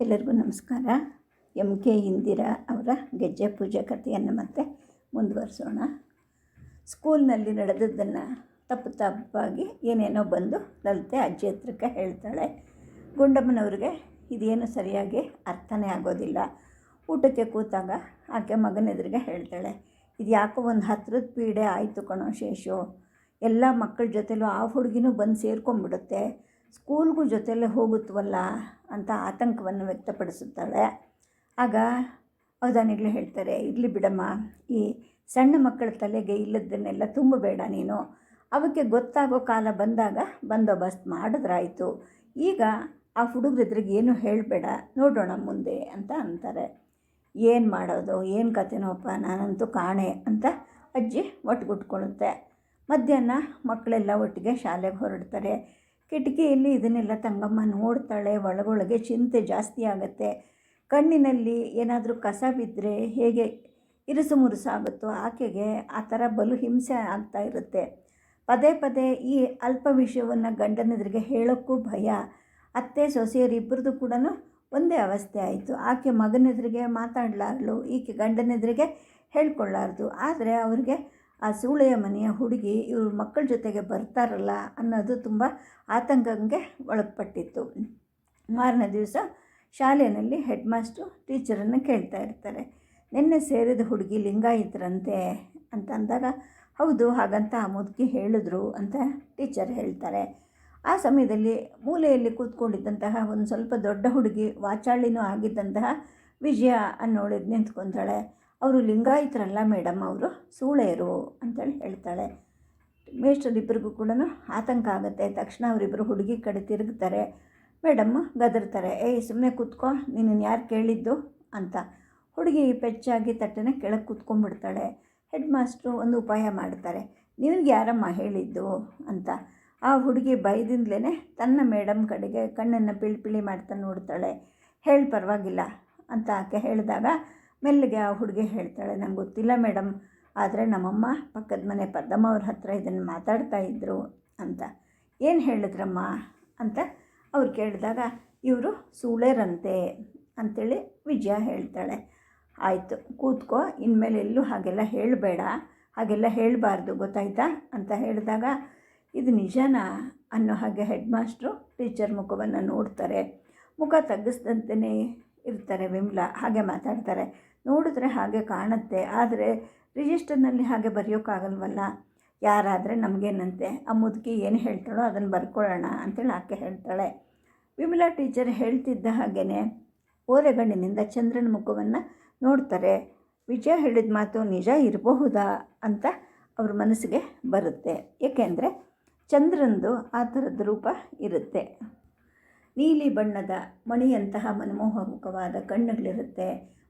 ಎಲ್ಲರಿಗೂ ನಮಸ್ಕಾರ. M K Indira ಅವರ ಗೆಜ್ಜೆ ಪೂಜೆ ಕಥೆಯನ್ನು ಮತ್ತೆ ಮುಂದುವರಿಸೋಣ. ಸ್ಕೂಲ್ನಲ್ಲಿ ನಡೆದದ್ದನ್ನು ತಪ್ಪು ತಪ್ಪಾಗಿ ಏನೇನೋ ಬಂದು ಲಲಿತೆ ಅಜ್ಜಿ ಹತ್ರಕ್ಕೆ ಹೇಳ್ತಾಳೆ. ಗುಂಡಮ್ಮನವ್ರಿಗೆ ಇದೇನು ಸರಿಯಾಗಿ ಅರ್ಥನೇ ಆಗೋದಿಲ್ಲ. ಊಟಕ್ಕೆ ಕೂತಾಗ ಆಕೆ ಮಗನ ಎದುರಿಗೆ ಹೇಳ್ತಾಳೆ, ಇದು ಯಾಕೋ ಒಂದು ಹತ್ರದ ಪೀಡೆ ಆಯಿತು ಕಣೋ ಶೇಷು. ಎಲ್ಲ ಮಕ್ಕಳ ಜೊತೆಲೂ ಆ ಹುಡುಗಿನೂ ಬಂದು ಸೇರ್ಕೊಂಡ್ಬಿಡುತ್ತೆ. ಸ್ಕೂಲ್ಗೂ ಜೊತೆಯಲ್ಲೇ ಹೋಗುತ್ತವಲ್ಲ ಅಂತ ಆತಂಕವನ್ನು ವ್ಯಕ್ತಪಡಿಸುತ್ತಾಳೆ. ಆಗ ಅವಧಾನಿಗಳು ಹೇಳ್ತಾರೆ, ಇರಲಿ ಬಿಡಮ್ಮ, ಈ ಸಣ್ಣ ಮಕ್ಕಳ ತಲೆಗೆ ಇಲ್ಲದನ್ನೆಲ್ಲ ತುಂಬಬೇಡ ನೀನು. ಅವಕ್ಕೆ ಗೊತ್ತಾಗೋ ಕಾಲ ಬಂದಾಗ ಬಂದೋಬಸ್ತ್ ಮಾಡಿದ್ರಾಯಿತು. ಈಗ ಆ ಹುಡುಗರಿದ್ರಿಗೆ ಏನು ಹೇಳಬೇಡ, ನೋಡೋಣ ಮುಂದೆ ಅಂತ ಅಂತಾರೆ. ಏನು ಮಾಡೋದು, ಏನು ಕತೆನೋಪ್ಪ ನಾನಂತೂ ಕಾಣೆ ಅಂತ ಅಜ್ಜಿ ಒಟ್ಟುಗುಟ್ಕೊಳ್ಳುತ್ತೆ ಮಧ್ಯಾಹ್ನ ಮಕ್ಕಳೆಲ್ಲ ಒಟ್ಟಿಗೆ ಶಾಲೆಗೆ ಹೊರಡ್ತಾರೆ. ಕಿಟಕಿಯಲ್ಲಿ ಇದನ್ನೆಲ್ಲ ತಂಗಮ್ಮ ನೋಡ್ತಾಳೆ, ಒಳಗೊಳಗೆ ಚಿಂತೆ ಜಾಸ್ತಿ ಆಗುತ್ತೆ. ಕಣ್ಣಿನಲ್ಲಿ ಏನಾದರೂ ಕಸ ಬಿದ್ದರೆ ಹೇಗೆ ಇರುಸು ಮುರುಸಾಗುತ್ತೋ ಆಕೆಗೆ ಆ ಥರ ಬಲು ಹಿಂಸೆ ಆಗ್ತಾ ಇರುತ್ತೆ. ಪದೇ ಪದೇ ಈ ಅಲ್ಪ ವಿಷಯವನ್ನು ಗಂಡನೆದುರಿಗೆ ಹೇಳೋಕ್ಕೂ ಭಯ. ಅತ್ತೆ ಸೊಸೆಯರಿಬ್ಬರದು ಕೂಡ ಒಂದೇ ಅವಸ್ಥೆ ಆಯಿತು. ಆಕೆ ಮಗನೆದುರಿಗೆ ಮಾತಾಡಲಾರ್ಲು, ಈಕೆ ಗಂಡನೆದುರಿಗೆ ಹೇಳ್ಕೊಳ್ಳಾರ್ದು ಆದರೆ ಅವ್ರಿಗೆ ಆ ಸೂಳೆಯ ಮನೆಯ ಹುಡುಗಿ ಇವ್ರ ಮಕ್ಕಳ ಜೊತೆಗೆ ಬರ್ತಾರಲ್ಲ ಅನ್ನೋದು ತುಂಬ ಆತಂಕಕ್ಕೆ ಒಳಪಟ್ಟಿತ್ತು ಮಾರನೇ ದಿವಸ ಶಾಲೆಯಲ್ಲಿ ಹೆಡ್ ಮಾಸ್ಟ್ರು ಟೀಚರನ್ನು ಕೇಳ್ತಾ ಇರ್ತಾರೆ. ನಿನ್ನೆ ಸೇರಿದ ಹುಡುಗಿ ಲಿಂಗಾಯಿತರಂತೆ ಅಂತ ಅಂದಾಗ ಹೌದು, ಹಾಗಂತ ಆ ಮುದುಕಿ ಹೇಳಿದ್ರು ಅಂತ ಟೀಚರ್ ಹೇಳ್ತಾರೆ. ಆ ಸಮಯದಲ್ಲಿ ಮೂಲೆಯಲ್ಲಿ ಕೂತ್ಕೊಂಡಿದ್ದಂತಹ ಒಂದು ಸ್ವಲ್ಪ ದೊಡ್ಡ ಹುಡುಗಿ ವಾಚಾಳಿನೂ ಆಗಿದ್ದಂತಹ ವಿಜಯ ಅನ್ನೋಳಿದ್ ನಿಂತ್ಕೊತಾಳೆ ಅವರು ಲಿಂಗಾಯಿತರಲ್ಲ ಮೇಡಮ್ ಅವರು, ಸೂಳೆಯರು ಅಂತೇಳಿ ಹೇಳ್ತಾಳೆ. ಮೇಷ್ಟ್ರಿಬ್ಬರಿಗೂ ಕೂಡ ಆತಂಕ ಆಗುತ್ತೆ. ತಕ್ಷಣ ಅವರಿಬ್ಬರು ಹುಡುಗಿ ಕಡೆ ತಿರುಗ್ತಾರೆ. ಮೇಡಮ್ ಗದರ್ತಾರೆ, ಏಯ್ ಸುಮ್ಮನೆ ಕೂತ್ಕೋ ನಿನ್ನನ್ನು ಯಾರು ಕೇಳಿದ್ದು? ಅಂತ. ಹುಡುಗಿ ಪೆಚ್ಚಾಗಿ ತಟ್ಟನೆ ಕೆಳಗೆ ಕೂತ್ಕೊಂಡ್ಬಿಡ್ತಾಳೆ. ಹೆಡ್ ಮಾಸ್ಟ್ರು ಒಂದು ಉಪಾಯ ಮಾಡ್ತಾರೆ. ನಿನಗೆ ಯಾರಮ್ಮ ಹೇಳಿದ್ದು? ಅಂತ. ಆ ಹುಡುಗಿ ಭಯದಿಂದಲೇ ತನ್ನ ಮೇಡಮ್ ಕಡೆಗೆ ಕಣ್ಣನ್ನು ಪಿಳಿ ಪಿಳಿ ಮಾಡ್ತಾ ನೋಡ್ತಾಳೆ. ಹೇಳಿ, ಪರವಾಗಿಲ್ಲ, ಅಂತ ಆಕೆ ಹೇಳಿದಾಗ ಮೆಲ್ಲಗೆ ಆ ಹುಡುಗಿ ಹೇಳ್ತಾಳೆ, ನಂಗೆ ಗೊತ್ತಿಲ್ಲ ಮೇಡಮ್ ಆದರೆ ನಮ್ಮಮ್ಮ ಪಕ್ಕದ ಮನೆ ಪದ್ದಮ್ಮ ಅವ್ರ ಹತ್ರ ಇದನ್ನು ಮಾತಾಡ್ತಾ ಇದ್ದರು ಅಂತ. ಏನು ಹೇಳಿದ್ರಮ್ಮ? ಅಂತ ಅವ್ರು ಕೇಳಿದಾಗ, ಇವರು ಸೂಳೆರಂತೆ ಅಂಥೇಳಿ ವಿಜಯ ಹೇಳ್ತಾಳೆ. ಆಯಿತು, ಕೂತ್ಕೋ, ಇನ್ಮೇಲೆ ಎಲ್ಲೂ ಹಾಗೆಲ್ಲ ಹೇಳಬೇಡ, ಹಾಗೆಲ್ಲ ಹೇಳಬಾರ್ದು, ಗೊತ್ತಾಯ್ತಾ? ಅಂತ ಹೇಳಿದಾಗ, ಇದು ನಿಜನಾ? ಅನ್ನೋ ಹಾಗೆ ಹೆಡ್ ಮಾಸ್ಟ್ರು ಟೀಚರ್ ಮುಖವನ್ನು ನೋಡ್ತಾರೆ. ಮುಖ ತಗ್ಗಿಸ್ದಂತೆಯೇ ಇರ್ತಾರೆ ವಿಮ್ಲಾ, ಹಾಗೆ ಮಾತಾಡ್ತಾರೆ. ನೋಡಿದ್ರೆ ಹಾಗೆ ಕಾಣುತ್ತೆ, ಆದರೆ ರಿಜಿಸ್ಟರ್ನಲ್ಲಿ ಹಾಗೆ ಬರೆಯೋಕ್ಕಾಗಲ್ವಲ್ಲ ಯಾರಾದರೆ ನಮಗೇನಂತೆ? ಆ ಮುದುಕಿ ಏನು ಹೇಳ್ತಾಳೋ ಅದನ್ನು ಬರ್ಕೊಳ್ಳೋಣ ಅಂತೇಳಿ ಆಕೆ ಹೇಳ್ತಾಳೆ. ವಿಮಲಾ ಟೀಚರ್ ಹೇಳ್ತಿದ್ದ ಹಾಗೆಯೇ ಓರೆಗಣ್ಣಿನಿಂದ ಚಂದ್ರನ ಮುಖವನ್ನು ನೋಡ್ತಾರೆ. ವಿಜಯ ಹೇಳಿದ ಮಾತು ನಿಜ ಇರಬಹುದಾ ಅಂತ ಅವ್ರ ಮನಸ್ಸಿಗೆ ಬರುತ್ತೆ. ಏಕೆಂದರೆ ಚಂದ್ರಂದು ಆ ಥರದ ರೂಪ ಇರುತ್ತೆ. ನೀಲಿ ಬಣ್ಣದ ಮಣಿಯಂತಹ ಮನಮೋಹಕವಾದ ಕಣ್ಣುಗಳಿರುತ್ತೆ.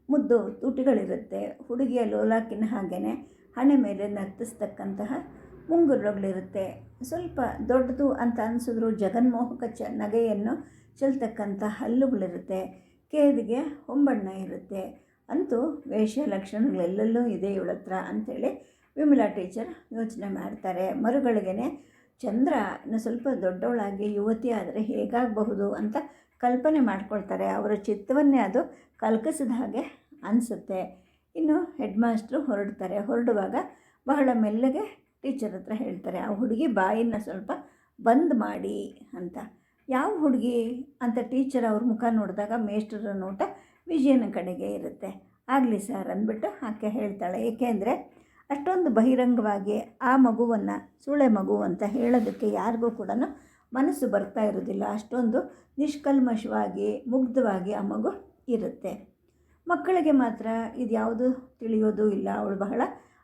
ಮುದ್ದು ತುಟಿಗಳಿರುತ್ತೆ. ಹುಡುಗಿಯ ಲೋಲಾಕಿನ ಹಾಗೆಯೇ ಹಣೆ ಮೇಲೆ ನರ್ತಿಸ್ತಕ್ಕಂತಹ ಮುಂಗುರುಗಳಿರುತ್ತೆ ಸ್ವಲ್ಪ ದೊಡ್ಡದು ಅಂತ ಅನಿಸಿದ್ರು ಜಗನ್ಮೋಹಕ ಚ ನಗೆಯನ್ನು ಚೆಲ್ತಕ್ಕಂಥ ಹಲ್ಲುಗಳಿರುತ್ತೆ. ಕೇದಿಗೆ ಹೊಂಬಣ್ಣ ಇರುತ್ತೆ. ಅಂತೂ ವೇಷ ಲಕ್ಷಣಗಳೆಲ್ಲೆಲ್ಲೂ ಇದೆ ಇವಳ ಹತ್ರ ಅಂಥೇಳಿ ವಿಮಲಾ ಟೀಚರ್ ಯೋಚನೆ ಮಾಡ್ತಾರೆ. ಮರುಗಳಿಗೆ ಚಂದ್ರ ಸ್ವಲ್ಪ ದೊಡ್ಡವಳಾಗಿ ಯುವತಿ ಆದರೆ ಹೇಗಾಗಬಹುದು ಅಂತ ಕಲ್ಪನೆ ಮಾಡ್ಕೊಳ್ತಾರೆ. ಅವರ ಚಿತ್ತವನ್ನೇ ಅದು ಕಲ್ಕಿಸಿದ ಹಾಗೆ ಅನಿಸುತ್ತೆ. ಇನ್ನು ಹೆಡ್ ಮಾಸ್ಟ್ರು ಹೊರಡ್ತಾರೆ. ಹೊರಡುವಾಗ ಬಹಳ ಮೆಲ್ಲಗೆ ಟೀಚರ್ ಹತ್ರ ಹೇಳ್ತಾರೆ, ಆ ಹುಡುಗಿ ಬಾಯಿನ ಸ್ವಲ್ಪ ಬಂದ್ ಮಾಡಿ ಅಂತ. ಯಾವ ಹುಡುಗಿ? ಅಂತ ಟೀಚರ್ ಅವ್ರ ಮುಖ ನೋಡಿದಾಗ ಮೇಷ್ಟ್ರ ನೋಟ ವಿಜಯನ ಕಡೆಗೆ ಇರುತ್ತೆ. ಆಗಲಿ ಸರ್ ಅಂದ್ಬಿಟ್ಟು ಆಕೆ ಹೇಳ್ತಾಳೆ. ಏಕೆಂದರೆ ಅಷ್ಟೊಂದು ಬಹಿರಂಗವಾಗಿ ಆ ಮಗುವನ್ನು ಸುಳೆ ಮಗು ಅಂತ ಹೇಳೋದಕ್ಕೆ ಯಾರಿಗೂ ಕೂಡ ಮನಸ್ಸು ಬರ್ತಾ ಇರೋದಿಲ್ಲ. ಅಷ್ಟೊಂದು ನಿಷ್ಕಲ್ಮಶವಾಗಿ, ಮುಗ್ಧವಾಗಿ ಆ ಮಗು ಇರುತ್ತೆ. ಮಕ್ಕಳಿಗೆ ಮಾತ್ರ ಇದು ಯಾವುದು ತಿಳಿಯೋದು ಇಲ್ಲ. ಅವಳು ಬಹಳ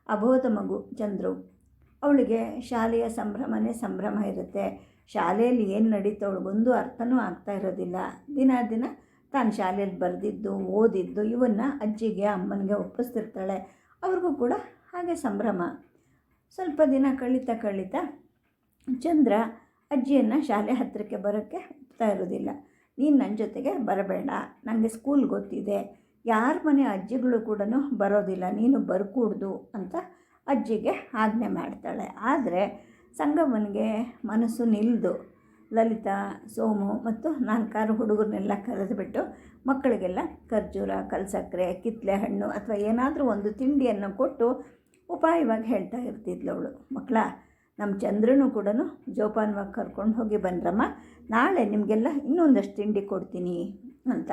ಅಬೋಧ ಮಗು ಚಂದ್ರು. ಅವಳಿಗೆ ಶಾಲೆಯ ಸಂಭ್ರಮನೇ ಸಂಭ್ರಮ ಇರುತ್ತೆ. ಶಾಲೆಯಲ್ಲಿ ಏನು ನಡೀತೋ ಅವಳಿಗೊಂದು ಅರ್ಥನೂ ಆಗ್ತಾ ಇರೋದಿಲ್ಲ. ದಿನ ದಿನ ತಾನು ಶಾಲೆಯಲ್ಲಿ ಬರೆದಿದ್ದು, ಓದಿದ್ದು, ಇವನ್ನು ಅಜ್ಜಿಗೆ, ಅಮ್ಮನಿಗೆ ಒಪ್ಪಿಸ್ತಿರ್ತಾಳೆ. ಅವ್ರಿಗೂ ಕೂಡ ಹಾಗೆ ಸಂಭ್ರಮ. ಸ್ವಲ್ಪ ದಿನ ಕಳೀತಾ ಕಳೀತಾ ಚಂದ್ರ ಅಜ್ಜಿಯನ್ನು ಶಾಲೆ ಹತ್ತಿರಕ್ಕೆ ಬರೋಕ್ಕೆ ಒಪ್ತಾ ಇರೋದಿಲ್ಲ. ನೀನು ನನ್ನ ಜೊತೆಗೆ ಬರಬೇಡ. ನನಗೆ ಸ್ಕೂಲ್ ಗೊತ್ತಿದೆ. ಯಾರ ಮನೆ ಅಜ್ಜಿಗಳು ಕೂಡ ಬರೋದಿಲ್ಲ, ನೀನು ಬರ್ಕೂಡ್ದು ಅಂತ ಅಜ್ಜಿಗೆ ಆಜ್ಞೆ ಮಾಡ್ತಾಳೆ. ಆದರೆ ಸಂಗಮ್ಮನಿಗೆ ಮನಸ್ಸು ನಿಲ್ದು. ಲಲಿತಾ, ಸೋಮು ಮತ್ತು ನಾಲ್ಕಾರು ಹುಡುಗರನ್ನೆಲ್ಲ ಕರೆದುಬಿಟ್ಟು ಮಕ್ಕಳಿಗೆಲ್ಲ ಖರ್ಜೂರ, ಕಲ್ಸಕ್ಕರೆ ಕಿತ್ತಲೆ ಹಣ್ಣು ಅಥವಾ ಏನಾದರೂ ಒಂದು ತಿಂಡಿಯನ್ನು ಕೊಟ್ಟು ಉಪಾಯವಾಗಿ ಹೇಳ್ತಾ ಇರ್ತಿದ್ಲು ಅವಳು. ಮಕ್ಕಳ ನಮ್ಮ ಚಂದ್ರನು ಕೂಡ ಜೋಪಾನವಾಗಿ ಕರ್ಕೊಂಡು ಹೋಗಿ ಬಂದ್ರಮ್ಮ, ನಾಳೆ ನಿಮಗೆಲ್ಲ ಇನ್ನೊಂದಷ್ಟು ತಿಂಡಿ ಕೊಡ್ತೀನಿ ಅಂತ.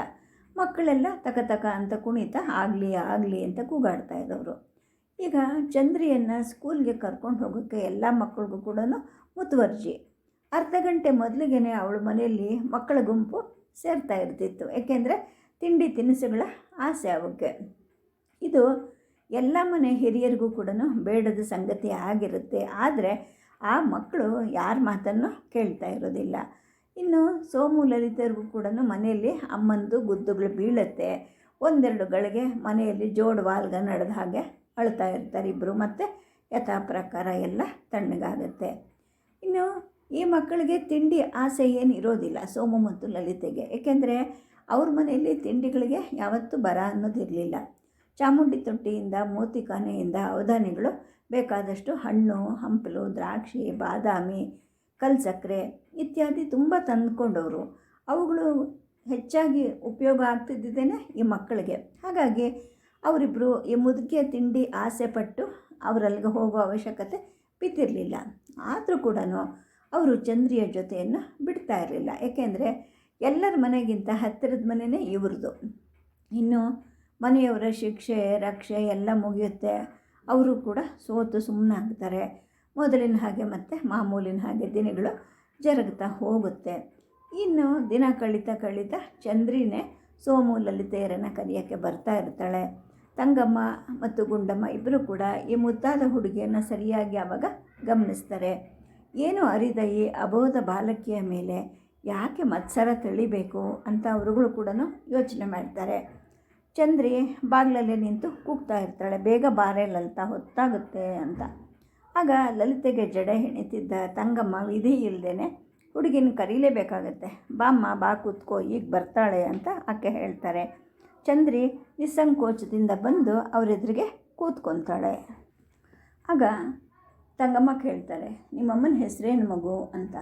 ಮಕ್ಕಳೆಲ್ಲ ತಕ ತಕ ಅಂತ ಕುಣಿತ ಆಗಲಿ ಆಗಲಿ ಅಂತ ಕೂಗಾಡ್ತಾ ಇದ್ದವರು. ಈಗ ಚಂದ್ರಿಯನ್ನು ಸ್ಕೂಲ್ಗೆ ಕರ್ಕೊಂಡು ಹೋಗೋಕ್ಕೆ ಎಲ್ಲ ಮಕ್ಕಳಿಗೂ ಕೂಡ ಮುತುವರ್ಜಿ. ಅರ್ಧ ಗಂಟೆ ಮೊದಲಿಗೆ ಅವಳ ಮನೆಯಲ್ಲಿ ಮಕ್ಕಳ ಗುಂಪು ಸೇರ್ತಾ ಇರ್ತಿತ್ತು. ಏಕೆಂದರೆ ತಿಂಡಿ ತಿನಿಸುಗಳ ಆಸೆ ಅವಕ್ಕೆ. ಇದು ಎಲ್ಲ ಮನೆ ಹಿರಿಯರಿಗೂ ಕೂಡ ಬೇಡದ ಸಂಗತಿ ಆಗಿರುತ್ತೆ. ಆದರೆ ಆ ಮಕ್ಕಳು ಯಾರ ಮಾತನ್ನು ಕೇಳ್ತಾ ಇರೋದಿಲ್ಲ. ಇನ್ನು ಸೋಮು ಲಲಿತರಿಗೂ ಕೂಡ ಮನೆಯಲ್ಲಿ ಅಮ್ಮಂದು ಗುದ್ದುಗಳು ಬೀಳುತ್ತೆ. ಒಂದೆರಡು ಗಳಿಗೆ ಮನೆಯಲ್ಲಿ ಜೋಡು ವಾಲ್ಗ ನಡೆದ ಹಾಗೆ ಅಳ್ತಾ ಇರ್ತಾರೆ ಇಬ್ಬರು ಮತ್ತು ಯಥಾ ಪ್ರಕಾರ ಎಲ್ಲ ತಣ್ಣಗಾಗುತ್ತೆ. ಇನ್ನು ಈ ಮಕ್ಕಳಿಗೆ ತಿಂಡಿ ಆಸೆ ಏನು ಇರೋದಿಲ್ಲ ಸೋಮು ಮತ್ತು ಲಲಿತೆಗೆ. ಏಕೆಂದರೆ ಅವ್ರ ಮನೆಯಲ್ಲಿ ತಿಂಡಿಗಳಿಗೆ ಯಾವತ್ತೂ ಬರ ಅನ್ನೋದಿರಲಿಲ್ಲ. ಚಾಮುಂಡಿ ತೊಟ್ಟಿಯಿಂದ ಮೋತಿಕಾನೆಯಿಂದ ಅವಧಾನಿಗಳು ಬೇಕಾದಷ್ಟು ಹಣ್ಣು, ಹಂಪಲು, ದ್ರಾಕ್ಷಿ, ಬಾದಾಮಿ ಕಲ್ಸಕ್ಕರೆ ಇತ್ಯಾದಿ ತುಂಬ ತಂದ್ಕೊಂಡವರು. ಅವುಗಳು ಹೆಚ್ಚಾಗಿ ಉಪಯೋಗ ಆಗ್ತಿದ್ದೇನೆ ಈ ಮಕ್ಕಳಿಗೆ. ಹಾಗಾಗಿ ಅವರಿಬ್ಬರು ಈ ಮುದುಕಿಯ ತಿಂಡಿ ಆಸೆ ಪಟ್ಟು ಅವರಲ್ಲಿಗೆ ಹೋಗೋ ಅವಶ್ಯಕತೆ ಬಿದ್ದಿರಲಿಲ್ಲ. ಆದರೂ ಕೂಡ ಅವರು ಚಂದ್ರಿಯ ಜೊತೆಯನ್ನು ಬಿಡ್ತಾ ಇರಲಿಲ್ಲ. ಏಕೆಂದರೆ ಎಲ್ಲರ ಮನೆಗಿಂತ ಹತ್ತಿರದ ಮನೆಯೇ ಇವ್ರದ್ದು. ಇನ್ನು ಮನೆಯವರ ಶಿಕ್ಷೆ, ರಕ್ಷೆ ಎಲ್ಲ ಮುಗಿಯುತ್ತೆ. ಅವರು ಕೂಡ ಸೋತು ಸುಮ್ಮನಾಗ್ತಾರೆ ಮೊದಲಿನ ಹಾಗೆ ಮತ್ತು ಮಾಮೂಲಿನ ಹಾಗೆ ದಿನಗಳು ಜರುಗ್ತಾ ಹೋಗುತ್ತೆ. ಇನ್ನು ದಿನ ಕಳೀತಾ ಕಳೀತಾ ಚಂದ್ರಿನೇ ಸೋಮು ಲಲಿತೆಯರನ್ನು ಕರೆಯೋಕ್ಕೆ ಬರ್ತಾ ಇರ್ತಾಳೆ. ತಂಗಮ್ಮ ಮತ್ತು ಗುಂಡಮ್ಮ ಇಬ್ಬರು ಕೂಡ ಈ ಮುದ್ದಾದ ಹುಡುಗಿಯನ್ನು ಸರಿಯಾಗಿ ಆವಾಗ ಗಮನಿಸ್ತಾರೆ. ಏನು ಅರಿದ ಈ ಅಬೋಧ ಬಾಲಕಿಯ ಮೇಲೆ? ಯಾಕೆ ಮತ್ಸರ ತಳಿಬೇಕು ಅಂತ ಅವರುಗಳು ಕೂಡ ಯೋಚನೆ ಮಾಡ್ತಾರೆ. ಚಂದ್ರಿ ಬಾಗಿಲಲ್ಲೇ ನಿಂತು ಕೂಗ್ತಾ ಇರ್ತಾಳೆ. ಬೇಗ ಬಾರೆ ಲಲಿತಾ ಹೊತ್ತಾಗುತ್ತೆ ಅಂತ. ಆಗ ಲಲಿತೆಗೆ ಜಡೆ ಹೆಣಿತಿದ್ದ ತಂಗಮ್ಮ ವಿಧಿ ಇಲ್ಲದೇ ಹುಡುಗಿನ ಕರೀಲೇಬೇಕಾಗತ್ತೆ. ಬಾಮ್ಮ, ಬಾ ಕೂತ್ಕೋ, ಈಗ ಬರ್ತಾಳೆ ಅಂತ ಆಕೆ ಹೇಳ್ತಾರೆ. ಚಂದ್ರಿ ನಿಸ್ಸಂಕೋಚದಿಂದ ಬಂದು ಅವರೆದುರಿಗೆ ಕೂತ್ಕೊತಾಳೆ. ಆಗ ತಂಗಮ್ಮ ಕೇಳ್ತಾರೆ, ನಿಮ್ಮಮ್ಮನ ಹೆಸರೇನು ಮಗು? ಅಂತ.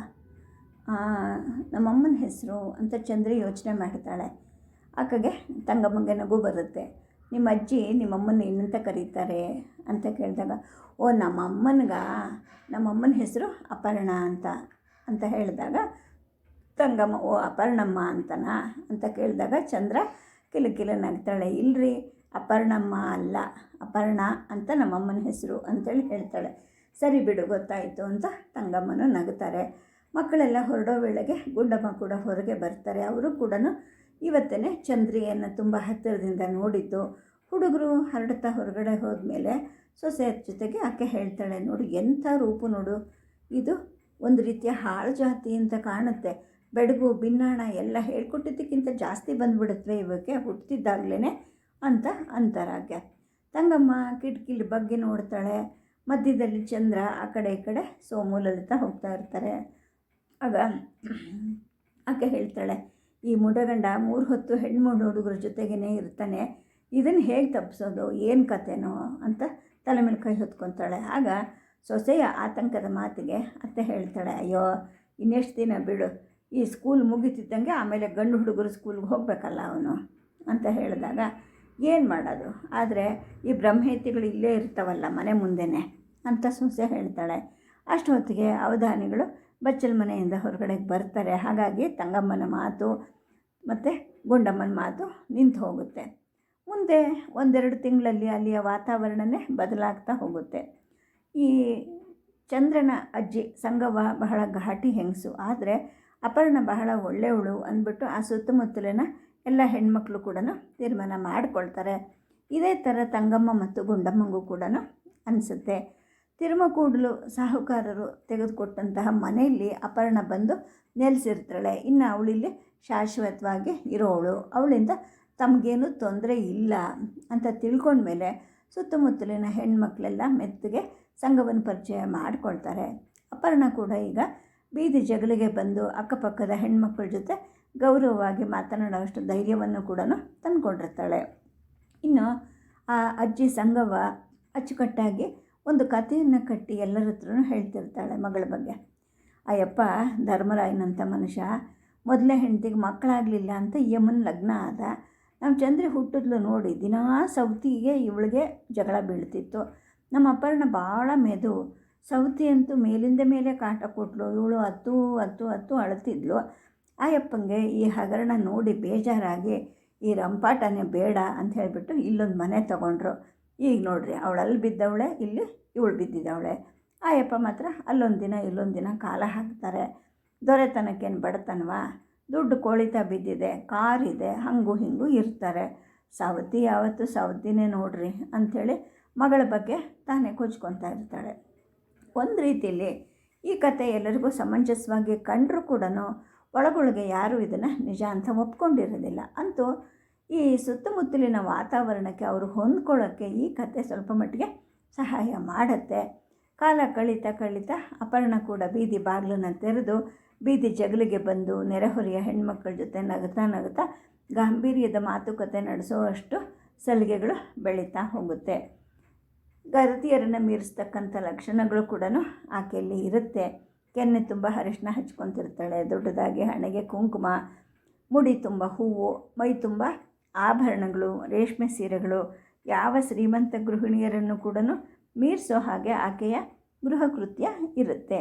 ನಮ್ಮಮ್ಮನ ಹೆಸರು ಅಂತ ಚಂದ್ರಿ ಯೋಚನೆ ಮಾಡ್ತಾಳೆ. ಆಕೆಗೆ ತಂಗಮ್ಮಗೆ ನಗು ಬರುತ್ತೆ. ನಿಮ್ಮ ಅಜ್ಜಿ ನಿಮ್ಮಮ್ಮನ ಏನಂತ ಕರೀತಾರೆ ಅಂತ ಕೇಳಿದಾಗ, ಓ, ನಮ್ಮಮ್ಮನಿಗ, ನಮ್ಮಮ್ಮನ ಹೆಸರು ಅಪರ್ಣ ಅಂತ ಅಂತ ಹೇಳಿದಾಗ, ತಂಗಮ್ಮ, ಓ, ಅಪರ್ಣಮ್ಮ ಅಂತನಾ? ಅಂತ ಕೇಳಿದಾಗ ಚಂದ್ರ ಕಿಲಕಿಲ ನಗ್ತಾಳೆ ಇಲ್ರಿ, ಅಪರ್ಣಮ್ಮ ಅಲ್ಲ, ಅಪರ್ಣ ಅಂತ ನಮ್ಮಮ್ಮನ ಹೆಸರು ಅಂತೇಳಿ ಹೇಳ್ತಾಳೆ. ಸರಿ ಬಿಡು, ಗೊತ್ತಾಯಿತು ಅಂತ ತಂಗಮ್ಮನೂ ನಗ್ತಾರೆ. ಮಕ್ಕಳೆಲ್ಲ ಹೊರಡೋ ವೇಳೆಗೆ ಗುಂಡಮ್ಮ ಕೂಡ ಹೊರಗೆ ಬರ್ತಾರೆ. ಅವರು ಕೂಡ ಇವತ್ತೇ ಚಂದ್ರಿಯನ್ನು ತುಂಬ ಹತ್ತಿರದಿಂದ ನೋಡಿದ್ದು. ಹುಡುಗರು ಹರಡ್ತಾ ಹೊರಗಡೆ ಹೋದ್ಮೇಲೆ ಸೊಸೆ ಜೊತೆಗೆ ಆಕೆ ಹೇಳ್ತಾಳೆ, ನೋಡಿ, ಎಂಥ ರೂಪು ನೋಡು. ಇದು ಒಂದು ರೀತಿಯ ಹಾಳು ಜಾತಿ ಅಂತ ಕಾಣುತ್ತೆ. ಬೆಡಗು, ಬಿನ್ನಾಣ ಎಲ್ಲ ಹೇಳ್ಕೊಟ್ಟಿದ್ದಕ್ಕಿಂತ ಜಾಸ್ತಿ ಬಂದುಬಿಡುತ್ತವೆ ಇವಕ್ಕೆ. ಹುಟ್ಟಿದ್ದಾಗಲೇ ಅಂತ ಅಂತಾರಾಗ್ಯ. ತಂಗಮ್ಮ ಕಿಟಕಿಲಿ ಬಗ್ಗೆ ನೋಡ್ತಾಳೆ. ಮಧ್ಯದಲ್ಲಿ ಚಂದ್ರ ಆ ಕಡೆ ಈ ಕಡೆ ಸೋಮು ಲಲಿತಾ ಹೋಗ್ತಾ ಇರ್ತಾರೆ. ಆಗ ಆಕೆ ಹೇಳ್ತಾಳೆ ಈ ಮುಡಗಂಡ ಮೂರು ಹೊತ್ತು ಹೆಣ್ಣು ಹುಡುಗರ ಜೊತೆಗೇ ಇರ್ತಾನೆ. ಇದನ್ನು ಹೇಗೆ ತಪ್ಪಿಸೋದು ಏನು ಕತೆನೋ ಅಂತ ತಲೆ ಮೇಲೆ ಕೈ ಹೊತ್ಕೊತಾಳೆ. ಆಗ ಸೊಸೆಯ ಆತಂಕದ ಮಾತಿಗೆ ಅತ್ತೆ ಹೇಳ್ತಾಳೆ, ಅಯ್ಯೋ, ಇನ್ನೆಷ್ಟು ದಿನ ಬಿಡು. ಈ ಸ್ಕೂಲ್ ಮುಗಿತಿದ್ದಂಗೆ ಆಮೇಲೆ ಗಂಡು ಹುಡುಗರು ಸ್ಕೂಲ್ಗೆ ಹೋಗಬೇಕಲ್ಲ ಅವನು, ಅಂತ ಹೇಳಿದಾಗ, ಏನು ಮಾಡೋದು? ಆದರೆ ಈ ಬ್ರಹ್ಮೇತಿಗಳು ಇಲ್ಲೇ ಇರ್ತಾವಲ್ಲ ಮನೆ ಮುಂದೆನೇ, ಅಂತ ಸೊಸೆ ಹೇಳ್ತಾಳೆ. ಅಷ್ಟು ಹೊತ್ತಿಗೆ ಅವಧಾನಿಗಳು ಬಚ್ಚಲ ಮನೆಯಿಂದ ಹೊರಗಡೆಗೆ ಬರ್ತಾರೆ. ಹಾಗಾಗಿ ತಂಗಮ್ಮನ ಮಾತು ಮತ್ತು ಗುಂಡಮ್ಮನ ಮಾತು ನಿಂತು ಹೋಗುತ್ತೆ. ಮುಂದೆ ಒಂದೆರಡು ತಿಂಗಳಲ್ಲಿ ಅಲ್ಲಿಯ ವಾತಾವರಣವೇ ಬದಲಾಗ್ತಾ ಹೋಗುತ್ತೆ. ಈ ಚಂದ್ರನ ಅಜ್ಜಿ ಸಂಗವ ಬಹಳ ಘಾಟಿ ಹೆಂಗಸು. ಆದರೆ ಅಪರ್ಣ ಬಹಳ ಒಳ್ಳೆಯವಳು ಅಂದ್ಬಿಟ್ಟು ಆ ಸುತ್ತಮುತ್ತಲಿನ ಎಲ್ಲ ಹೆಣ್ಮಕ್ಳು ಕೂಡ ತೀರ್ಮಾನ ಮಾಡಿಕೊಳ್ತಾರೆ. ಇದೇ ಥರ ತಂಗಮ್ಮ ಮತ್ತು ಗುಂಡಮ್ಮಂಗೂ ಕೂಡ ಅನಿಸುತ್ತೆ. ತಿರುಮಕೂಡಲು ಸಾಹುಕಾರರು ತೆಗೆದುಕೊಟ್ಟಂತಹ ಮನೆಯಲ್ಲಿ ಅಪರ್ಣ ಬಂದು ನೆಲೆಸಿರ್ತಾಳೆ. ಇನ್ನು ಅವಳಿಲ್ಲಿ ಶಾಶ್ವತವಾಗಿ ಇರೋವಳು ಅವಳಿಂದ ತಮಗೇನು ತೊಂದರೆ ಇಲ್ಲ ಅಂತ ತಿಳ್ಕೊಂಡ್ಮೇಲೆ ಸುತ್ತಮುತ್ತಲಿನ ಹೆಣ್ಮಕ್ಳೆಲ್ಲ ಮೆತ್ತಗೆ ಸಂಘವನ್ನು ಪರಿಚಯ ಮಾಡಿಕೊಳ್ತಾರೆ. ಅಪರ್ಣ ಕೂಡ ಈಗ ಬೀದಿ ಜಗಳಿಗೆ ಬಂದು ಅಕ್ಕಪಕ್ಕದ ಹೆಣ್ಮಕ್ಳ ಜೊತೆ ಗೌರವವಾಗಿ ಮಾತನಾಡುವಷ್ಟು ಧೈರ್ಯವನ್ನು ಕೂಡ ತಂದುಕೊಂಡಿರ್ತಾಳೆ. ಇನ್ನು ಆ ಅಜ್ಜಿ ಸಂಘವ ಅಚ್ಚುಕಟ್ಟಾಗಿ ಒಂದು ಕಥೆಯನ್ನು ಕಟ್ಟಿ ಎಲ್ಲರ ಹತ್ರನೂ ಹೇಳ್ತಿರ್ತಾಳೆ ಮಗಳ ಬಗ್ಗೆ. ಅಯ್ಯಪ್ಪ ಧರ್ಮರಾಯನಂಥ ಮನುಷ್ಯ, ಮೊದಲೇ ಹೆಂಡತಿಗೆ ಮಕ್ಕಳಾಗಲಿಲ್ಲ ಅಂತ ಯಮನ್ ಲಗ್ನ ಆದ. ನಮ್ಮ ಚಂದ್ರಿ ಹುಟ್ಟಿದ್ಲು ನೋಡಿ, ದಿನಾ ಸೌತಿಗೆ ಇವಳಿಗೆ ಜಗಳ ಬೀಳ್ತಿತ್ತು. ನಮ್ಮ ಅಪರ್ಣ ಭಾಳ ಮೆದು. ಸೌತಿ ಅಂತೂ ಮೇಲಿಂದ ಮೇಲೆ ಕಾಟ ಕೊಟ್ಲು. ಇವಳು ಹತ್ತು ಹತ್ತು ಹತ್ತು ಅಳತಿದ್ಲು. ಆಯಪ್ಪಂಗೆ ಈ ಹಗರಣ ನೋಡಿ ಬೇಜಾರಾಗಿ, ಈ ರಂಪಾಟನೇ ಬೇಡ ಅಂತ ಹೇಳಿಬಿಟ್ಟು ಇಲ್ಲೊಂದು ಮನೆ ತೊಗೊಂಡ್ರು. ಈಗ ನೋಡ್ರಿ, ಅವಳಲ್ಲಿ ಬಿದ್ದವಳೆ, ಇಲ್ಲಿ ಇವಳು ಬಿದ್ದಿದ್ದವಳೆ. ಆಯಪ್ಪ ಮಾತ್ರ ಅಲ್ಲೊಂದು ದಿನ, ಇಲ್ಲೊಂದು ದಿನ ಕಾಲ ಹಾಕ್ತಾರೆ. ದೊರೆತನಕ್ಕೇನು ಬಡತನವಾ? ದುಡ್ಡು ಕೋಳಿತ ಬಿದ್ದಿದೆ ಕಾರಿದೆ ಹಂಗು ಹಿಂಗು ಇರ್ತಾರೆ. ಸಾವತಿ ಯಾವತ್ತು ಸವತಿನೇ ನೋಡ್ರಿ ಅಂಥೇಳಿ ಮಗಳ ಬಗ್ಗೆ ತಾನೇ ಕೊಚ್ಕೊತಾ ಇರ್ತಾಳೆ. ಒಂದು ರೀತಿಯಲ್ಲಿ ಈ ಕತೆ ಎಲ್ಲರಿಗೂ ಸಮಂಜಸವಾಗಿ ಕಂಡರೂ ಕೂಡ ಒಳಗೊಳಗೆ ಯಾರೂ ಇದನ್ನು ನಿಜ ಅಂತ ಒಪ್ಕೊಂಡಿರೋದಿಲ್ಲ. ಅಂತೂ ಈ ಸುತ್ತಮುತ್ತಲಿನ ವಾತಾವರಣಕ್ಕೆ ಅವರು ಹೊಂದ್ಕೊಳ್ಳೋಕ್ಕೆ ಈ ಕತೆ ಸ್ವಲ್ಪ ಮಟ್ಟಿಗೆ ಸಹಾಯ ಮಾಡುತ್ತೆ. ಕಾಲ ಕಳೀತಾ ಕಳೀತಾ ಅಪರ್ಣ ಕೂಡ ಬೀದಿ ಬಾಗಿಲನ್ನು ತೆರೆದು, ಬೀದಿ ಜಗಲಿಗೆ ಬಂದು ನೆರೆಹೊರೆಯ ಹೆಣ್ಮಕ್ಳ ಜೊತೆ ನಗುತ್ತಾ ನಗುತ್ತಾ ಗಾಂಭೀರ್ಯದ ಮಾತುಕತೆ ನಡೆಸುವಷ್ಟು ಸಲಿಗೆಗಳು ಬೆಳೀತಾ ಹೋಗುತ್ತೆ. ಗರತಿಯರನ್ನು ಮೀರಿಸ್ತಕ್ಕಂಥ ಲಕ್ಷಣಗಳು ಕೂಡ ಆಕೆಯಲ್ಲಿ ಇರುತ್ತೆ. ಕೆನ್ನೆ ತುಂಬ ಅರಿಶಿನ ಹಚ್ಕೊತಿರ್ತಾಳೆ, ದೊಡ್ಡದಾಗಿ ಹಣೆಗೆ ಕುಂಕುಮ, ಮುಡಿ ತುಂಬ ಹೂವು, ಮೈ ತುಂಬ ಆಭರಣಗಳು, ರೇಷ್ಮೆ ಸೀರೆಗಳು, ಯಾವ ಶ್ರೀಮಂತ ಗೃಹಿಣಿಯರನ್ನು ಕೂಡ ಮೀರಿಸೋ ಹಾಗೆ ಆಕೆಯ ಗೃಹ ಕೃತ್ಯ ಇರುತ್ತೆ.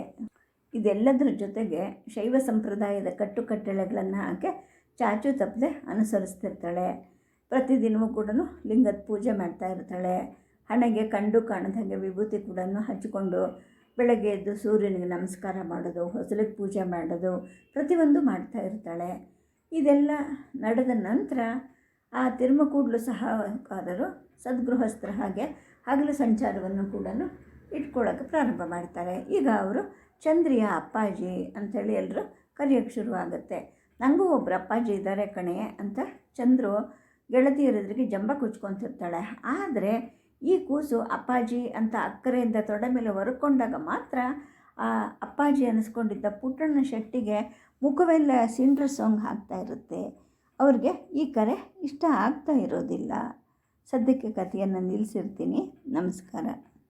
ಇದೆಲ್ಲದರ ಜೊತೆಗೆ ಶೈವ ಸಂಪ್ರದಾಯದ ಕಟ್ಟುಕಟ್ಟಳೆಗಳನ್ನು ಆಕೆ ಚಾಚು ತಪ್ಪದೆ ಅನುಸರಿಸ್ತಿರ್ತಾಳೆ. ಪ್ರತಿದಿನವೂ ಕೂಡ ಲಿಂಗದ ಪೂಜೆ ಮಾಡ್ತಾ ಇರ್ತಾಳೆ. ಹಣೆಗೆ ಕಂಡು ಕಾಣದ ಹಾಗೆ ವಿಭೂತಿ ಕೂಡ ಹಚ್ಚಿಕೊಂಡು ಬೆಳಗ್ಗೆ ಎದ್ದು ಸೂರ್ಯನಿಗೆ ನಮಸ್ಕಾರ ಮಾಡೋದು, ಹೊಸಲಿಗೆ ಪೂಜೆ ಮಾಡೋದು ಪ್ರತಿಯೊಂದು ಮಾಡ್ತಾ ಇರ್ತಾಳೆ. ಇದೆಲ್ಲ ನಡೆದ ನಂತರ ಆ ತಿರುಮಕೂಡ್ಲು ಸಹಕಾರರು ಸದ್ಗೃಹಸ್ಥರ ಹಾಗೆ ಹಗಲು ಸಂಚಾರವನ್ನು ಕೂಡ ಇಟ್ಕೊಳ್ಳೋಕೆ ಪ್ರಾರಂಭ ಮಾಡ್ತಾರೆ. ಈಗ ಅವರು ಚಂದ್ರಿಯ ಅಪ್ಪಾಜಿ ಅಂಥೇಳಿ ಎಲ್ಲರೂ ಕರೆಯೋಕ್ಕೆ ಶುರುವಾಗುತ್ತೆ. ನನಗೂ ಒಬ್ಬರು ಅಪ್ಪಾಜಿ ಇದ್ದಾರೆ ಕಣೆ ಅಂತ ಚಂದ್ರು ಗೆಳತಿಯರೆದುರಿಗೆ ಜಂಬ ಕುಚ್ಕೊತಿರ್ತಾಳೆ ಆದರೆ ಈ ಕೂಸು ಅಪ್ಪಾಜಿ ಅಂತ ಅಕ್ಕರೆಯಿಂದ ತೊಡೆ ಮೇಲೆ ಹೊರಕೊಂಡಾಗ ಮಾತ್ರ ಆ ಅಪ್ಪಾಜಿ ಅನ್ನಿಸ್ಕೊಂಡಿದ್ದ ಪುಟ್ಟಣ್ಣ ಶೆಟ್ಟಿಗೆ ಮುಖವೆಲ್ಲ ಸಿಂಡ್ರ ಸಾಂಗ್ ಹಾಕ್ತಾ ಇರುತ್ತೆ. ಅವ್ರಿಗೆ ಈ ಕರೆ ಇಷ್ಟ ಆಗ್ತಾ ಇರೋದಿಲ್ಲ. ಸದ್ಯಕ್ಕೆ ಕಥೆಯನ್ನು ನಿಲ್ಲಿಸಿರ್ತೀನಿ ನಮಸ್ಕಾರ.